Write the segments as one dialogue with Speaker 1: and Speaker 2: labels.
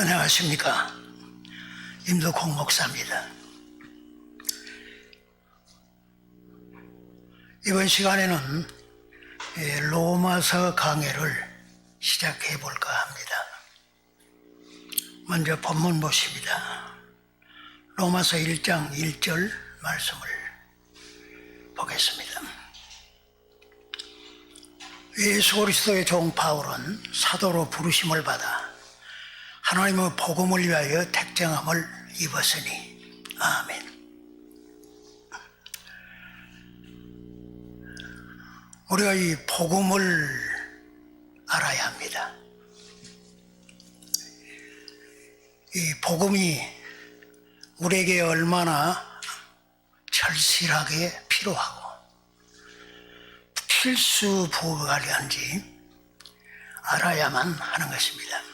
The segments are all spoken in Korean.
Speaker 1: 안녕하십니까. 임도콩 목사입니다. 이번 시간에는 예, 로마서 강해를 시작해 볼까 합니다. 먼저 본문 보십니다. 로마서 1장 1절 말씀을 보겠습니다. 예수 그리스도의 종 바울은 사도로 부르심을 받아 하나님의 복음을 위하여 택정함을 입었으니 아멘. 우리가 이 복음을 알아야 합니다. 이 복음이 우리에게 얼마나 절실하게 필요하고 필수 부가련지 알아야만 하는 것입니다.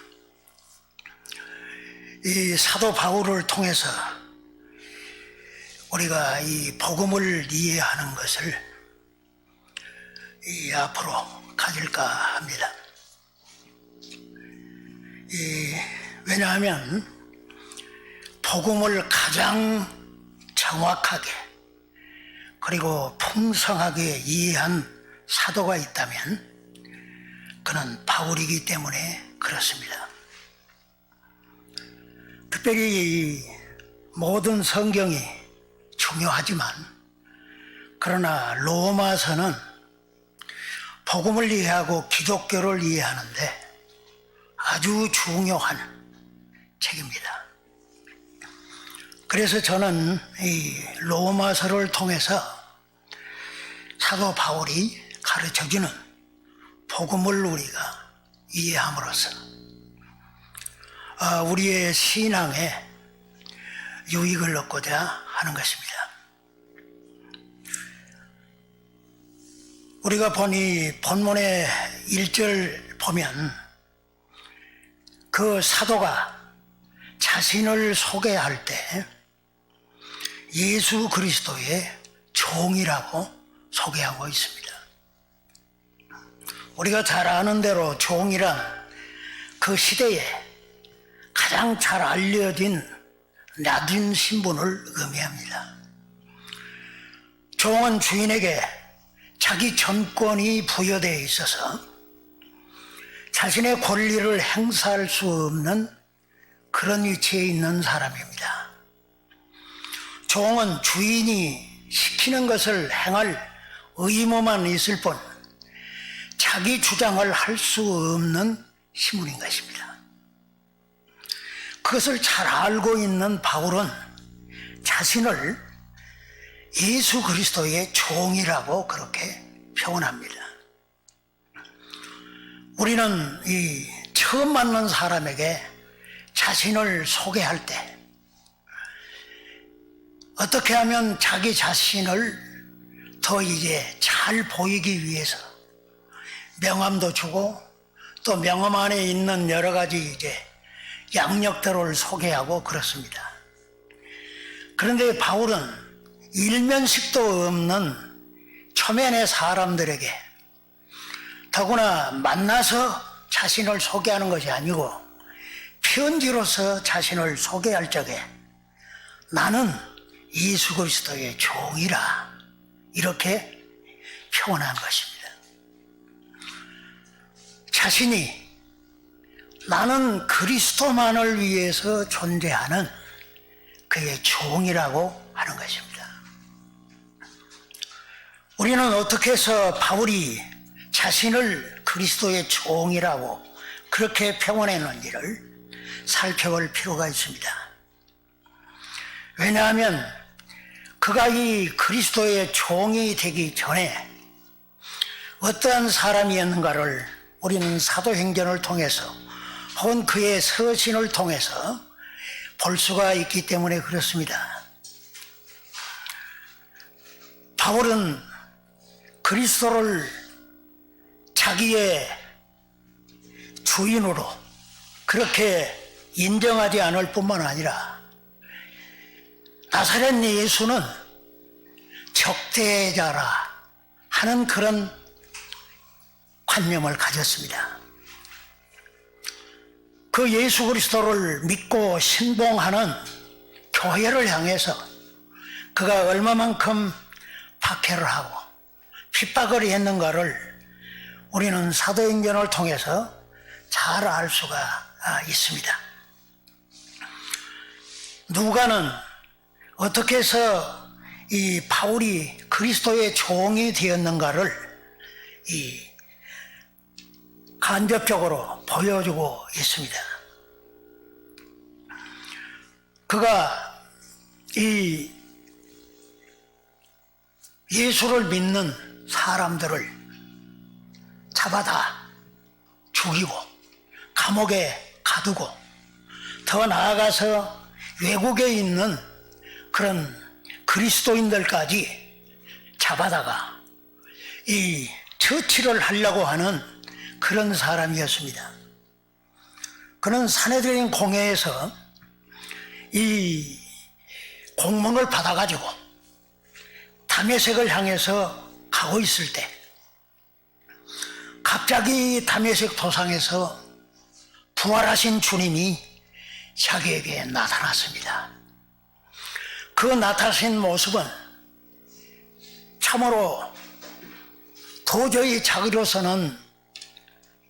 Speaker 1: 이 사도 바울을 통해서 우리가 이 복음을 이해하는 것을 이 앞으로 가질까 합니다. 이 왜냐하면 복음을 가장 정확하게 그리고 풍성하게 이해한 사도가 있다면 그는 바울이기 때문에 그렇습니다. 특별히 이 모든 성경이 중요하지만 그러나 로마서는 복음을 이해하고 기독교를 이해하는데 아주 중요한 책입니다. 그래서 저는 이 로마서를 통해서 사도 바울이 가르쳐주는 복음을 우리가 이해함으로써 어, 우리의 신앙에 유익을 얻고자 하는 것입니다. 우리가 보니 본문의 1절 보면 그 사도가 자신을 소개할 때 예수 그리스도의 종이라고 소개하고 있습니다. 우리가 잘 아는 대로 종이란 그 시대에 가장 잘 알려진 낮은 신분을 의미합니다. 종은 주인에게 자기 전권이 부여되어 있어서 자신의 권리를 행사할 수 없는 그런 위치에 있는 사람입니다. 종은 주인이 시키는 것을 행할 의무만 있을 뿐 자기 주장을 할 수 없는 신분인 것입니다. 그것을 잘 알고 있는 바울은 자신을 예수 그리스도의 종이라고 그렇게 표현합니다. 우리는 이 처음 만난 사람에게 자신을 소개할 때 어떻게 하면 자기 자신을 더 이제 잘 보이기 위해서 명함도 주고 또 명함 안에 있는 여러 가지 이제 양력들을 소개하고 그렇습니다. 그런데 바울은 일면식도 없는 초면의 사람들에게 더구나 만나서 자신을 소개하는 것이 아니고 편지로서 자신을 소개할 적에 나는 예수 그리스도의 종이라 이렇게 표현한 것입니다. 자신이 나는 그리스도만을 위해서 존재하는 그의 종이라고 하는 것입니다. 우리는 어떻게 해서 바울이 자신을 그리스도의 종이라고 그렇게 표현했는지를 살펴볼 필요가 있습니다. 왜냐하면 그가 이 그리스도의 종이 되기 전에 어떠한 사람이었는가를 우리는 사도행전을 통해서 혹은 그의 서신을 통해서 볼 수가 있기 때문에 그렇습니다. 바울은 그리스도를 자기의 주인으로 그렇게 인정하지 않을 뿐만 아니라 나사렛 예수는 적대자라 하는 그런 관념을 가졌습니다. 그 예수 그리스도를 믿고 신봉하는 교회를 향해서 그가 얼마만큼 박해를 하고 핍박을 했는가를 우리는 사도행전을 통해서 잘 알 수가 아, 있습니다. 누가는 어떻게 해서 이 바울이 그리스도의 종이 되었는가를 이 간접적으로 보여주고 있습니다. 그가 이 예수를 믿는 사람들을 잡아다 죽이고 감옥에 가두고 더 나아가서 외국에 있는 그런 그리스도인들까지 잡아다가 이 처치를 하려고 하는 그런 사람이었습니다. 그는 사내들인 공회에서 이 공문을 받아가지고 담에색을 향해서 가고 있을 때 갑자기 담에색 도상에서 부활하신 주님이 자기에게 나타났습니다. 그 나타나신 모습은 참으로 도저히 자기로서는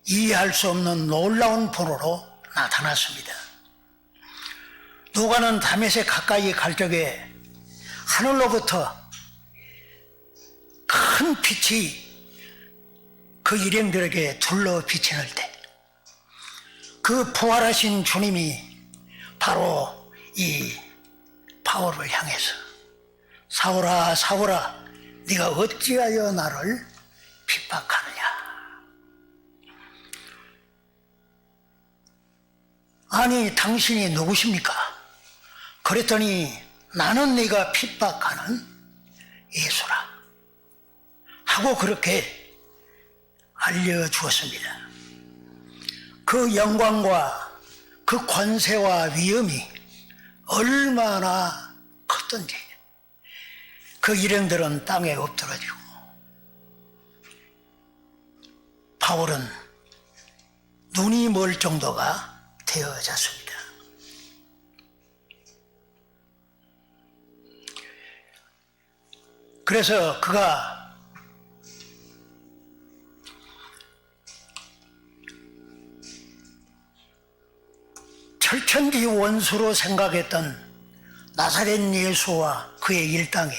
Speaker 1: 이해할 수 없는 놀라운 분으로 나타났습니다. 누가는 담에색 가까이 갈 적에 하늘로부터 큰 빛이 그 일행들에게 둘러 비치는 때, 그 부활하신 주님이 바로 이 바울을 향해서 사울아 사울아 네가 어찌하여 나를 핍박하느 아니 당신이 누구십니까? 그랬더니 나는 네가 핍박하는 예수라 하고 그렇게 알려주었습니다. 그 영광과 그 권세와 위엄이 얼마나 컸던지 그 일행들은 땅에 엎드러지고 바울은 눈이 멀 정도가 되어졌습니다. 그래서 그가 철천지 원수로 생각했던 나사렛 예수와 그의 일당이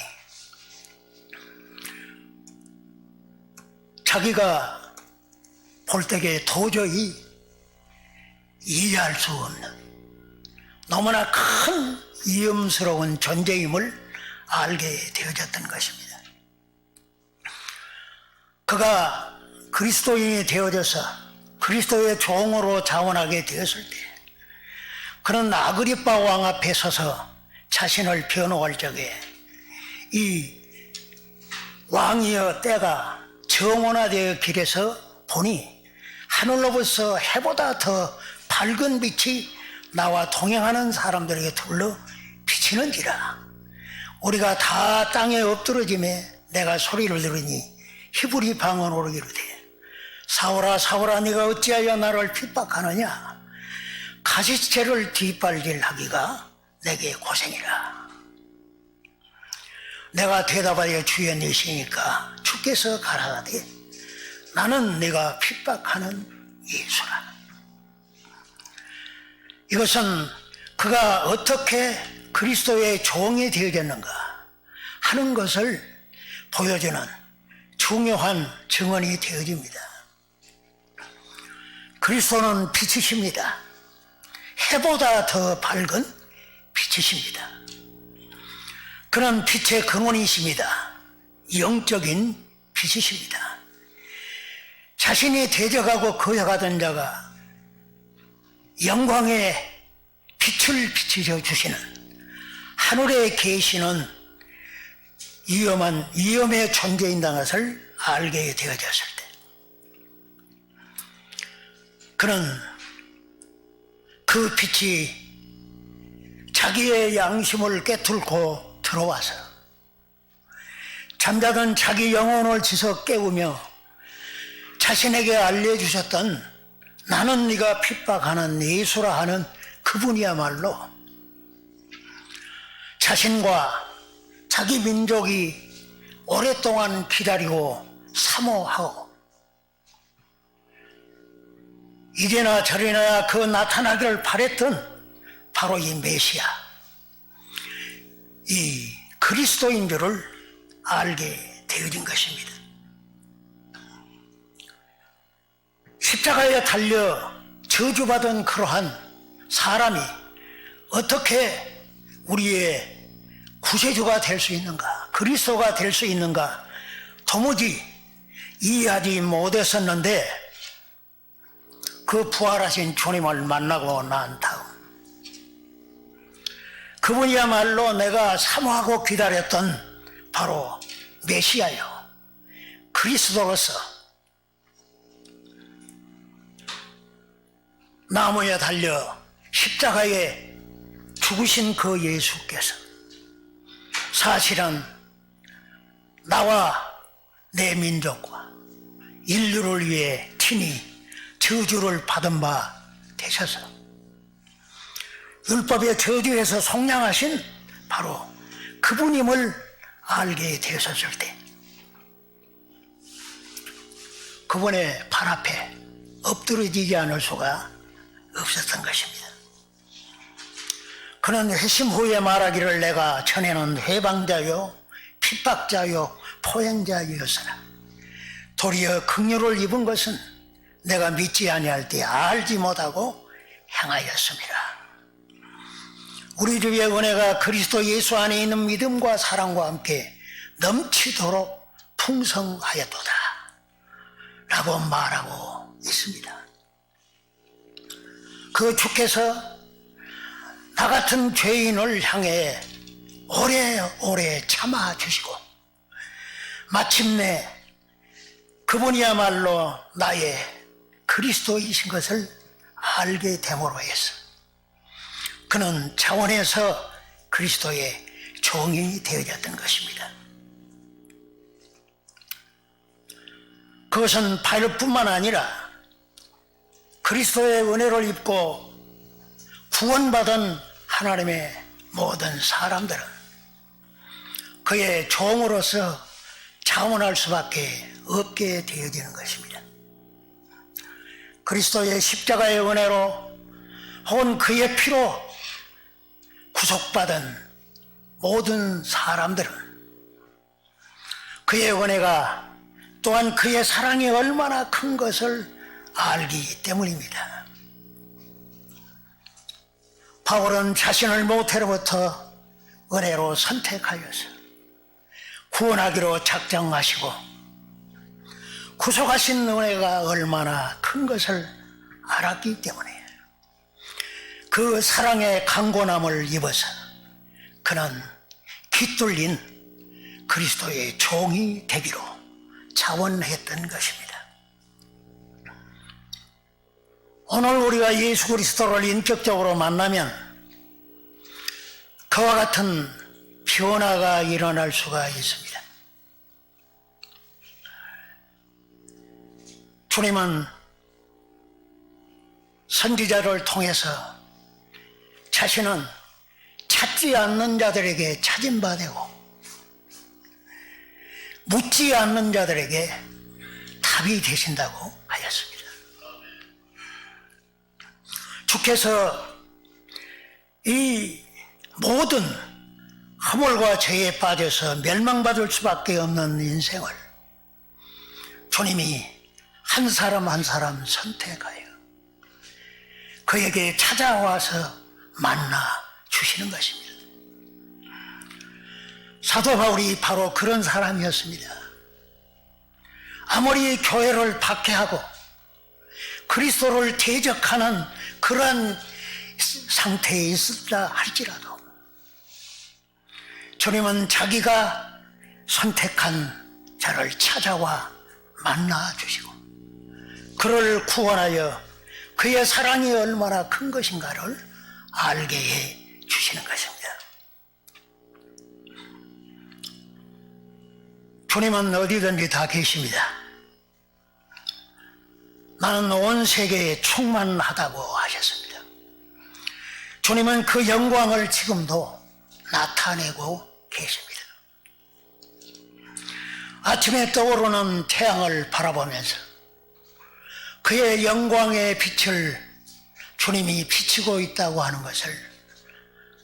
Speaker 1: 자기가 볼 때에 도저히 이해할 수 없는 너무나 큰 위험스러운 존재임을 알게 되어졌던 것입니다. 그가 그리스도인이 되어져서 그리스도의 종으로 자원하게 되었을 때 그는 아그리빠 왕 앞에 서서 자신을 변호할 적에 이 왕이여 때가 정원화되어 길에서 보니 하늘로부터 해보다 더 밝은 빛이 나와 동행하는 사람들에게 둘러 비치는지라. 우리가 다 땅에 엎드러짐에 내가 소리를 들으니 히브리 방언으로 이르되 사오라 사오라 네가 어찌하여 나를 핍박하느냐? 가시채를 뒷발질하기가 내게 고생이라. 내가 대답하여 주여 내시니까 주께서 가라사대 나는 내가 핍박하는 예수라 이것은 그가 어떻게 그리스도의 종이 되어졌는가 하는 것을 보여주는 중요한 증언이 되어집니다. 그리스도는 빛이십니다. 해보다 더 밝은 빛이십니다. 그런 빛의 근원이십니다. 영적인 빛이십니다. 자신이 대적하고 거역하던 자가 영광의 빛을 비추어 주시는 하늘에 계시는 위험한 위험의 존재인다는 것을 알게 되어졌을 때. 그는 그 빛이 자기의 양심을 깨뚫고 들어와서 잠자던 자기 영혼을 지서 깨우며 자신에게 알려주셨던 나는 네가 핍박하는 예수라 하는 그분이야말로 자신과 자기 민족이 오랫동안 기다리고 사모하고 이제나 저래나 그 나타나기를 바랬던 바로 이 메시아 이 그리스도인 줄을 알게 되어진 것입니다. 십자가에 달려 저주받은 그러한 사람이 어떻게 우리의 구세주가 될 수 있는가, 그리스도가 될 수 있는가, 도무지 이해하지 못했었는데, 그 부활하신 주님을 만나고 난 다음, 그분이야말로 내가 사모하고 기다렸던 바로 메시아요. 그리스도로서 나무에 달려 십자가에 죽으신 그 예수께서 사실은 나와 내 민족과 인류를 위해 친히 저주를 받은 바 되셔서 율법의 저주에서 속량하신 바로 그분임을 알게 되셨을 때 그분의 발 앞에 엎드러지지 않을 수가 없었던 것입니다. 그는 회심 후에 말하기를 내가 전에는 회방자요 핍박자요 포행자였으나 도리어 긍휼을 입은 것은 내가 믿지 아니할 때 알지 못하고 행하였습니다. 우리 주의 은혜가 그리스도 예수 안에 있는 믿음과 사랑과 함께 넘치도록 풍성하였도다. 라고 말하고 있습니다. 그 주께서 나 같은 죄인을 향해 오래오래 참아주시고 마침내 그분이야말로 나의 그리스도이신 것을 알게 됨으로 해서 그는 차원에서 그리스도의 종이 되어졌던 것입니다. 그것은 바울뿐만 아니라 그리스도의 은혜를 입고 구원받은 하나님의 모든 사람들은 그의 종으로서 자원할 수밖에 없게 되어지는 것입니다. 그리스도의 십자가의 은혜로 혹은 그의 피로 구속받은 모든 사람들은 그의 은혜가 또한 그의 사랑이 얼마나 큰 것을 알기 때문입니다. 바울은 자신을 모태로부터 은혜로 선택하여서 구원하기로 작정하시고 구속하신 은혜가 얼마나 큰 것을 알았기 때문에 그 사랑의 강고남을 입어서 그는 깃둘린 그리스도의 종이 되기로 자원했던 것입니다. 오늘 우리가 예수 그리스도를 인격적으로 만나면 그와 같은 변화가 일어날 수가 있습니다. 주님은 선지자를 통해서 자신은 찾지 않는 자들에게 찾은 바 되고 묻지 않는 자들에게 답이 되신다고 주께서 이 모든 허물과 죄에 빠져서 멸망받을 수밖에 없는 인생을 주님이 한 사람 한 사람 선택하여 그에게 찾아와서 만나 주시는 것입니다. 사도 바울이 바로 그런 사람이었습니다. 아무리 교회를 박해하고 그리스도를 대적하는 그러한 상태에 있었다 할지라도 주님은 자기가 선택한 자를 찾아와 만나 주시고 그를 구원하여 그의 사랑이 얼마나 큰 것인가를 알게 해 주시는 것입니다. 주님은 어디든지 다 계십니다. 나는 온 세계에 충만하다고 하셨습니다. 주님은 그 영광을 지금도 나타내고 계십니다. 아침에 떠오르는 태양을 바라보면서 그의 영광의 빛을 주님이 비치고 있다고 하는 것을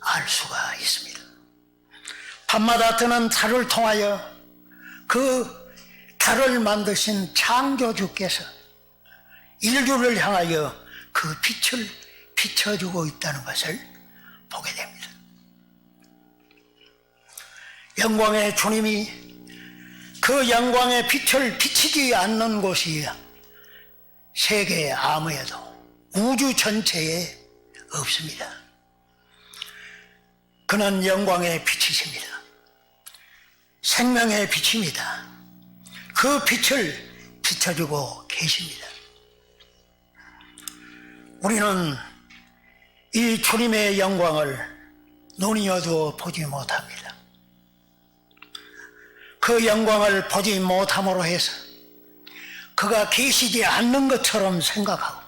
Speaker 1: 알 수가 있습니다. 밤마다 뜨는 달을 통하여 그 달을 만드신 창조주께서 인류를 향하여 그 빛을 비춰주고 있다는 것을 보게 됩니다. 영광의 주님이 그 영광의 빛을 비치지 않는 곳이 세계 아무에도 우주 전체에 없습니다. 그는 영광의 빛이십니다. 생명의 빛입니다. 그 빛을 비춰주고 계십니다. 우리는 이 주님의 영광을 눈이 어두워 보지 못합니다. 그 영광을 보지 못함으로 해서 그가 계시지 않는 것처럼 생각하고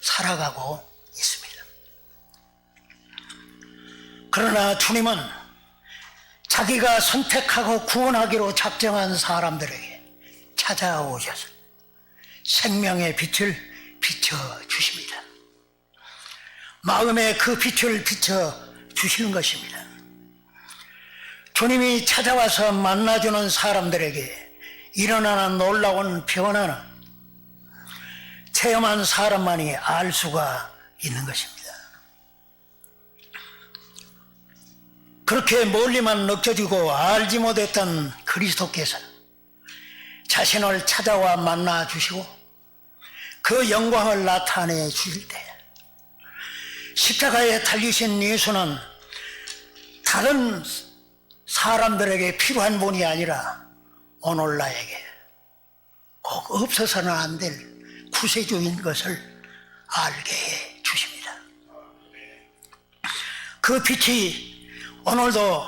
Speaker 1: 살아가고 있습니다. 그러나 주님은 자기가 선택하고 구원하기로 작정한 사람들에게 찾아오셔서 생명의 빛을 비춰 주십니다. 마음에 그 빛을 비춰 주시는 것입니다. 주님이 찾아와서 만나주는 사람들에게 일어나는 놀라운 변화는 체험한 사람만이 알 수가 있는 것입니다. 그렇게 멀리만 느껴지고 알지 못했던 그리스도께서 자신을 찾아와 만나 주시고 그 영광을 나타내 주실 때 십자가에 달리신 예수는 다른 사람들에게 필요한 분이 아니라 오늘 나에게 꼭 없어서는 안 될 구세주인 것을 알게 해 주십니다. 그 빛이 오늘도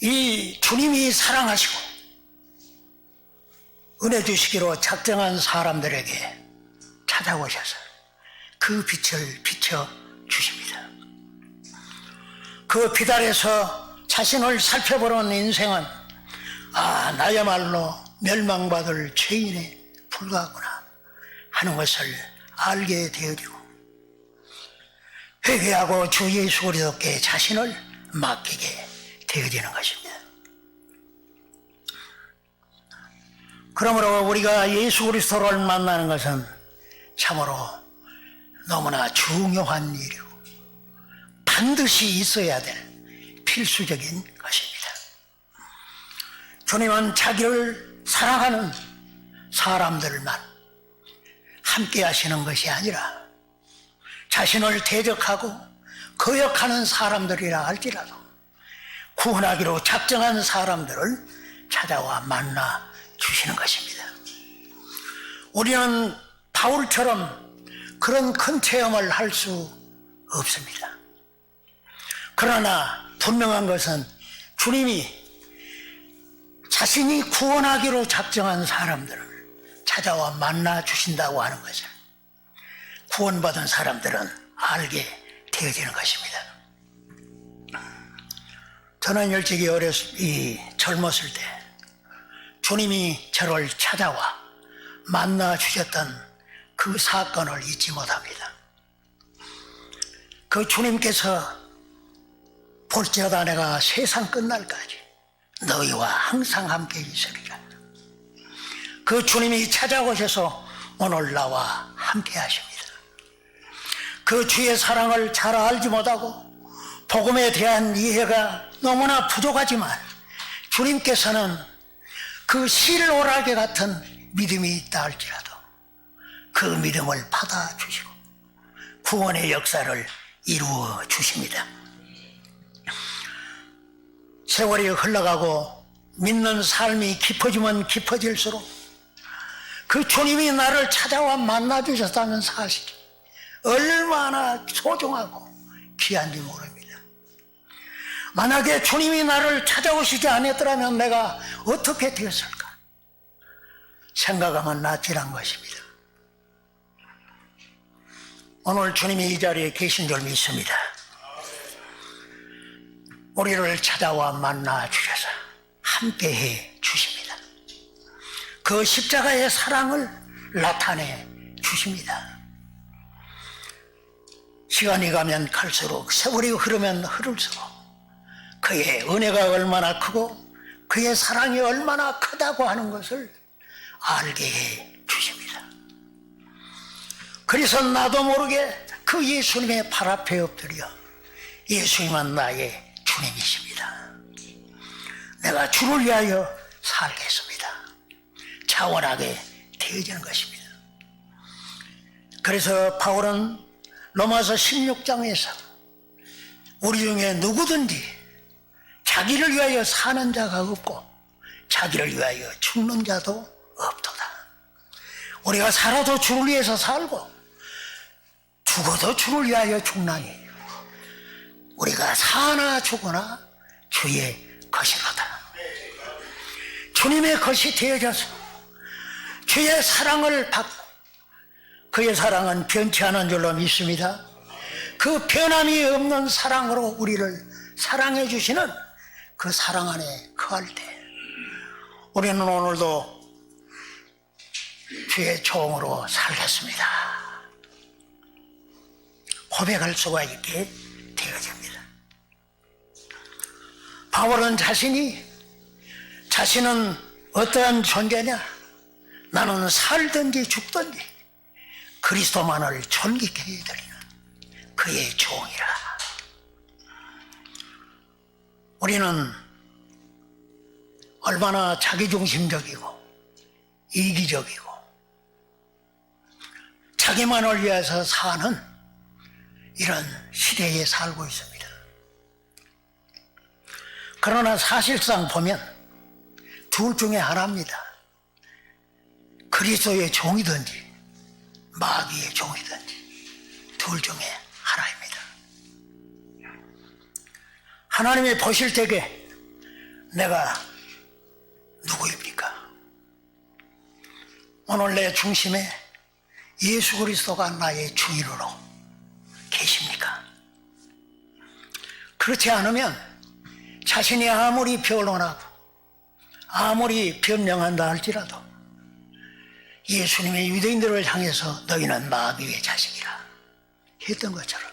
Speaker 1: 이 주님이 사랑하시고 은혜 주시기로 작정한 사람들에게 찾아오셔서 그 빛을 비춰 주십니다. 그빛 아래서 자신을 살펴보는 인생은 아 나야말로 멸망받을 죄인에 불과하구나 하는 것을 알게 되어지고 회개하고 주 예수 그리스도께 자신을 맡기게 되어지는 것입니다. 그러므로 우리가 예수 그리스도를 만나는 것은 참으로 너무나 중요한 일이고 반드시 있어야 될 필수적인 것입니다. 주님은 자기를 사랑하는 사람들만 함께 하시는 것이 아니라 자신을 대적하고 거역하는 사람들이라 할지라도 구원하기로 작정한 사람들을 찾아와 만나 주시는 것입니다. 우리는 바울처럼 그런 큰 체험을 할 수 없습니다. 그러나 분명한 것은 주님이 자신이 구원하기로 작정한 사람들을 찾아와 만나 주신다고 하는 것을 구원받은 사람들은 알게 되어지는 것입니다. 저는 일찍이 어렸, 이 젊었을 때 주님이 저를 찾아와 만나 주셨던 그 사건을 잊지 못합니다. 그 주님께서 볼지어다 내가 세상 끝날까지 너희와 항상 함께 있으리라. 그 주님이 찾아오셔서 오늘 나와 함께 하십니다. 그 주의 사랑을 잘 알지 못하고 복음에 대한 이해가 너무나 부족하지만 주님께서는 그 실오라게 같은 믿음이 있다 할지라도 그 믿음을 받아주시고 구원의 역사를 이루어 주십니다. 세월이 흘러가고 믿는 삶이 깊어지면 깊어질수록 그 주님이 나를 찾아와 만나 주셨다는 사실이 얼마나 소중하고 귀한지 모릅니다. 만약에 주님이 나를 찾아오시지 않았더라면 내가 어떻게 되었을까? 생각하면 나질한 것입니다. 오늘 주님이 이 자리에 계신 줄 믿습니다. 우리를 찾아와 만나 주셔서 함께 해 주십니다. 그 십자가의 사랑을 나타내 주십니다. 시간이 가면 갈수록 세월이 흐르면 흐를수록 그의 은혜가 얼마나 크고 그의 사랑이 얼마나 크다고 하는 것을 알게 해. 그래서 나도 모르게 그 예수님의 발 앞에 엎드려 예수님은 나의 주님이십니다. 내가 주를 위하여 살겠습니다. 차원하게 되어지는 것입니다. 그래서 바울은 로마서 16장에서 우리 중에 누구든지 자기를 위하여 사는 자가 없고 자기를 위하여 죽는 자도 없도다. 우리가 살아도 주를 위해서 살고 죽어도 주를 위하여 죽나니 우리가 사나 죽거나 주의 것이로다. 주님의 것이 되어져서 주의 사랑을 받고 그의 사랑은 변치 않은 줄로 믿습니다. 그 변함이 없는 사랑으로 우리를 사랑해 주시는 그 사랑 안에 거할 때 우리는 오늘도 주의 종으로 살겠습니다. 고백할 수가 있게 되어집니다. 바울은 자신이 자신은 어떠한 존재냐? 나는 살든지 죽든지 그리스도만을 존귀케 해드리는 그의 종이라. 우리는 얼마나 자기중심적이고 이기적이고 자기만을 위해서 사는 이런 시대에 살고 있습니다. 그러나 사실상 보면 둘 중에 하나입니다. 그리스도의 종이든지 마귀의 종이든지 둘 중에 하나입니다. 하나님이 보실 때에 내가 누구입니까? 오늘 내 중심에 예수 그리스도가 나의 주인으로 계십니까? 그렇지 않으면 자신이 아무리 변론하고 아무리 변명한다 할지라도 예수님의 유대인들을 향해서 너희는 마귀의 자식이라 했던 것처럼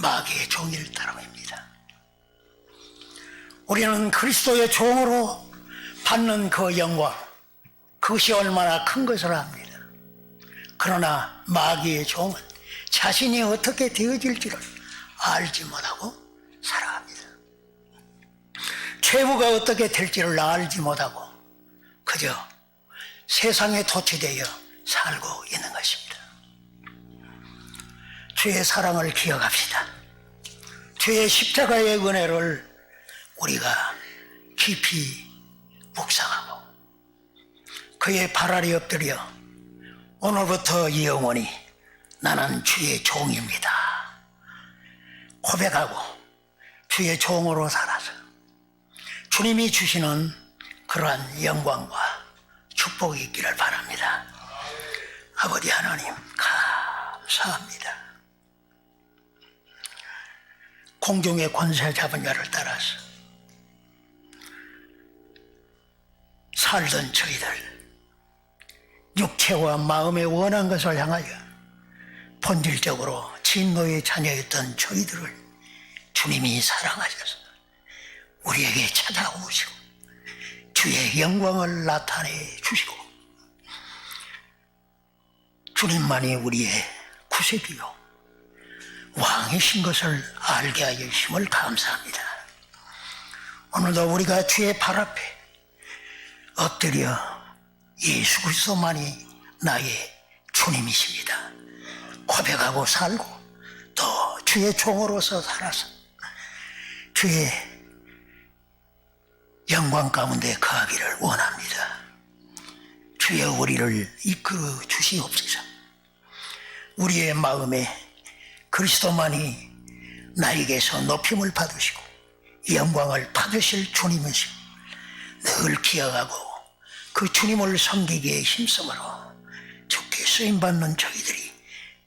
Speaker 1: 마귀의 종일 따름입니다. 우리는 그리스도의 종으로 받는 그 영광, 그것이 얼마나 큰 것을 압니다. 그러나 마귀의 종은 자신이 어떻게 되어질지를 알지 못하고 살아갑니다. 최후가 어떻게 될지를 알지 못하고 그저 세상에 도취되어 살고 있는 것입니다. 주의 사랑을 기억합시다. 주의 십자가의 은혜를 우리가 깊이 묵상하고 그의 발 아래 엎드려 오늘부터 영원히 나는 주의 종입니다. 고백하고 주의 종으로 살아서 주님이 주시는 그러한 영광과 축복이 있기를 바랍니다. 아버지 하나님 감사합니다. 공중의 권세 잡은 자를 따라서 살던 저희들 육체와 마음의 원한 것을 향하여 본질적으로 진노의 자녀였던 저희들을 주님이 사랑하셔서 우리에게 찾아오시고 주의 영광을 나타내 주시고 주님만이 우리의 구세주요 왕이신 것을 알게 하여 주심을 감사합니다. 오늘도 우리가 주의 발 앞에 엎드려 예수 그리스도만이 나의 주님이십니다. 고백하고 살고 또 주의 종으로서 살아서 주의 영광 가운데 거하기를 원합니다. 주여 우리를 이끌어 주시옵소서. 우리의 마음에 그리스도만이 나에게서 높임을 받으시고 영광을 받으실 주님이시고 늘 기억하고 그 주님을 섬기기에 힘쓰므로 좋게 쓰임받는 저희들이